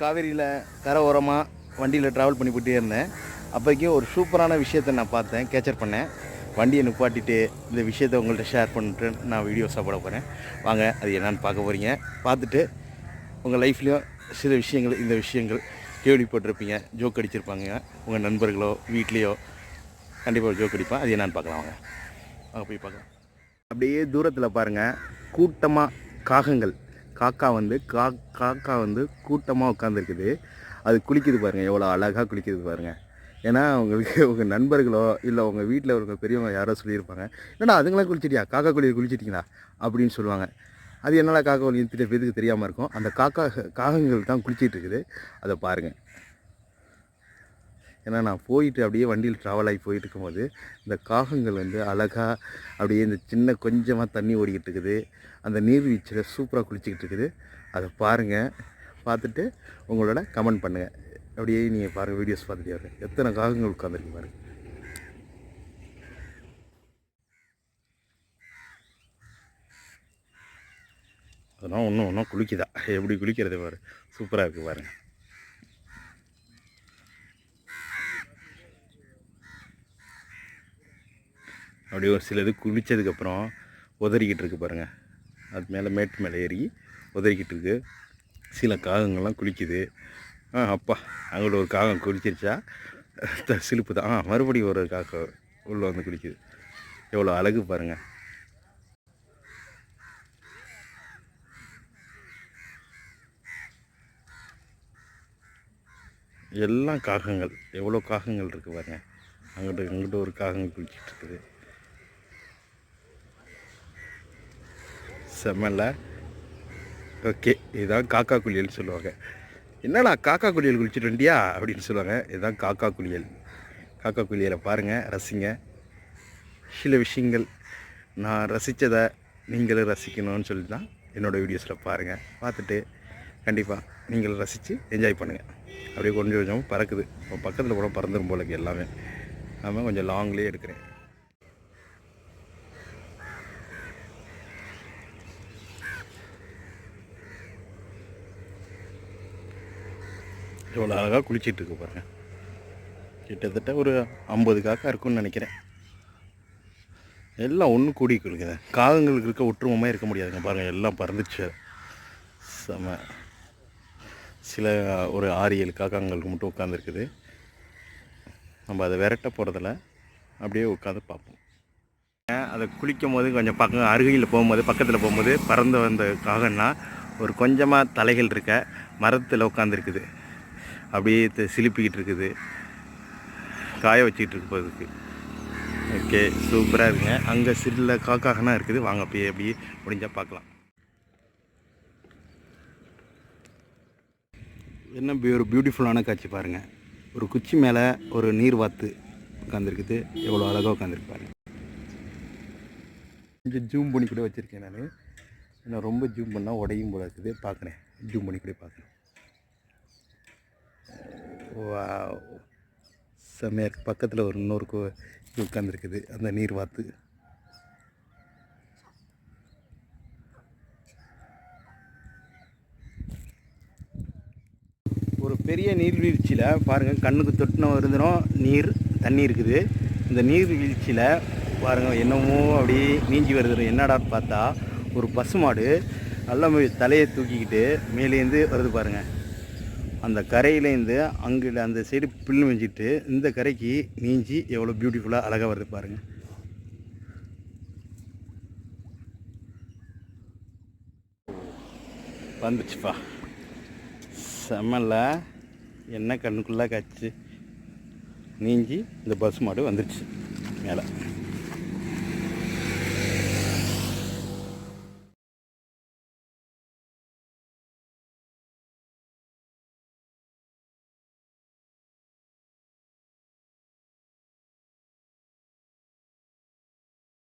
காவேரியில் கரை ஓரமாக வண்டியில் ட்ராவல் பண்ணி போயிட்டே இருந்தேன். அப்போக்கே ஒரு சூப்பரான விஷயத்தை நான் பார்த்தேன் கேச்சர் பண்ணேன். வண்டியை நிப்பாட்டிட்டு இந்த விஷயத்தை உங்கள்கிட்ட ஷேர் பண்ணிட்டு நான் வீடியோஸாக போட போகிறேன் வாங்க அது என்னென்னு பார்க்க போகிறீங்க பார்த்துட்டு உங்கள் லைஃப்லேயும் சில விஷயங்கள் இந்த விஷயங்கள் கேள்விப்பட்டிருப்பீங்க ஜோக் அடிச்சிருப்பாங்க. உங்கள் நண்பர்களோ வீட்லேயோ கண்டிப்பாக ஜோக் அடிப்பேன் அது என்னென்னு பார்க்கலாம் வாங்க. வாங்க போய் பார்க்கலாம். அப்படியே தூரத்தில் பாருங்கள் கூட்டமாக காகங்கள். காக்கா வந்து கா காக்கா வந்து கூட்டமாக உட்காந்துருக்குது அது குளிக்குது பாருங்கள் எவ்வளோ அழகாக குளிக்குது பாருங்கள் ஏன்னா உங்களுக்கு உங்கள் நண்பர்களோ இல்லை உங்கள் வீட்டில் இருக்க பெரியவங்க யாரோ சொல்லியிருப்பாங்க. என்னடா அதுங்களாம் குளிச்சிட்டியா? காக்கா குளியல் குளிச்சிட்டிங்களா? அப்படின்னு சொல்லுவாங்க. அது என்னடா காக்கா குளியல் திட்ட பேருக்கு தெரியாமல் இருக்கும். அந்த காக்கா காகங்கள் தான் குளிச்சிட்டு இருக்குது அதை பாருங்கள் ஏன்னா நான் போயிட்டு அப்படியே வண்டியில் ட்ராவல் ஆகி போயிட்டு இருக்கும்போது இந்த காகங்கள் வந்து அழகாக அப்படியே இந்த சின்ன கொஞ்சமாக தண்ணி ஓடிக்கிட்டு இருக்குது. அந்த நீர்வீழ்ச்சியில் சூப்பராக குளிச்சிக்கிட்டு இருக்குது. அதை பாருங்கள் பார்த்துட்டு உங்களோட கமெண்ட் பண்ணுங்கள் அப்படியே நீங்கள் பாருங்கள் வீடியோஸ் பார்த்துட்டே வரேன் எத்தனை காகங்கள் உட்காந்துருக்கு பாருங்கள் அதெல்லாம் ஒன்றும் ஒன்றும் குளிக்குதா? எப்படி குளிக்கிறது பாரு. சூப்பராக இருக்குது பாருங்கள் அப்படியே ஒரு சிலது குளித்ததுக்கப்புறம் உதறிக்கிட்டு இருக்கு பாருங்கள் அது மேலே மேட்டு மேலே ஏறி உதறிக்கிட்டு இருக்கு. சில காகங்கள்லாம் குளிக்குது. ஆ அப்பா அங்கிட்ட ஒரு காகம் குளிச்சிருச்சா? த- சிலுப்பு தான். ஆ மறுபடியும் ஒரு காகம் உள்ளே வந்து குளிக்குது. எவ்வளோ அழகு பாருங்கள் எல்லாம் காகங்கள். எவ்வளோ காகங்கள் இருக்குது பாருங்கள் அங்கிட்ட இங்கிட்ட ஒரு காகங்கள் குளிச்சிட்டு இருக்குது. செம்மல்ல ஓகே இதுதான் காக்கா குளியல் சொல்லுவாங்க. என்னடா காக்கா குளியல் குளிச்சுட்டு வண்டியா அப்படின்னு சொல்லுவாங்க. இதுதான் காக்கா குளியல். காக்கா குளியலை பாருங்கள் ரசிங்க. சில விஷயங்கள் நான் ரசித்ததை நீங்களும் ரசிக்கணும்னு சொல்லி தான் என்னோடய வீடியோஸில் பாருங்கள் பார்த்துட்டு கண்டிப்பாக நீங்களும் ரசித்து என்ஜாய் பண்ணுங்கள் அப்படியே கொஞ்சம் கொஞ்சம் பறக்குது. இப்போ பக்கத்தில் கூட பறந்துடும் போலக்கு எல்லாமே. நாம கொஞ்சம் லாங்லேயே எடுக்கிறேன். எவ்வளோ அழகாக குளிச்சிட்டு இருக்கு கிட்டத்தட்ட ஒரு ஐம்பது காக்கா இருக்கும்னு நினைக்கிறேன். எல்லாம் ஒன்று கூடி குளிக்குது காகங்களுக்கு இருக்க ஒற்றுமமாக இருக்க முடியாதுங்க. பாருங்கள் எல்லாம் பறந்துச்சு. செம. சில ஒரு ஆறு ஏழு காக்காங்களுக்கு மட்டும் உட்காந்துருக்குது நம்ம அதை விரட்ட போகிறதில்ல அப்படியே உட்காந்து பார்ப்போம். அதை குளிக்கும் போது கொஞ்சம் பக்கம் அருகையில் போகும்போது பக்கத்தில் போகும்போது பறந்து வந்த காகன்னா ஒரு கொஞ்சமாக தலைகள் இருக்க மரத்தில் உட்காந்துருக்குது அப்படியே த- சிலுப்பிக்கிட்டு இருக்குது. காய வச்சுக்கிட்டு இருப்பதுக்கு. ஓகே சூப்பராக இருக்குங்க. அங்கே சில காக்காகனா இருக்குது. வாங்க அப்படியே அப்படியே முடிஞ்சால் பார்க்கலாம். என்ன ஒரு பியூட்டிஃபுல்லான காட்சி பாருங்கள் ஒரு குச்சி மேலே ஒரு நீர் வாத்து உட்காந்துருக்குது எவ்வளோ அழகாக உட்காந்துருக்கு கொஞ்சம் ஜூம் பண்ணி கூட வச்சுருக்கேன் நான். நான் ரொம்ப ஜூம் பண்ணால் உடையும் போல இருக்குது. பார்க்குறேன். ஜூம் பண்ணி கூட பார்க்குறேன். வா செம்மையாக இருக்குது பக்கத்தில் ஒரு இன்னொரு கோ இது உட்காந்துருக்குது அந்த நீர் வாத்து. ஒரு பெரிய நீர்வீழ்ச்சியில் பாருங்கள் கண்ணுக்கு தொட்டின இருந்தனும் நீர் தண்ணி இருக்குது. இந்த நீர்வீழ்ச்சியில் பாருங்கள் என்னமோ அப்படியே நீஞ்சி வருது. என்னடான்னு பார்த்தா ஒரு பசுமாடு நல்ல தலையை தூக்கிக்கிட்டு மேலேருந்து வருது பாருங்கள் அந்த கரையிலேருந்து அங்கே அந்த சைடு பில்லு மிஞ்சிட்டு இந்த கரைக்கு நீஞ்சி எவ்வளோ பியூட்டிஃபுல்லாக அழகாக வருது பாருங்கள் வந்துச்சுப்பா. செமல்ல என்ன கண்ணுக்குள்ளே காய்ச்சி. நீஞ்சி இந்த பஸ் மாடு வந்துருச்சு. மேலே.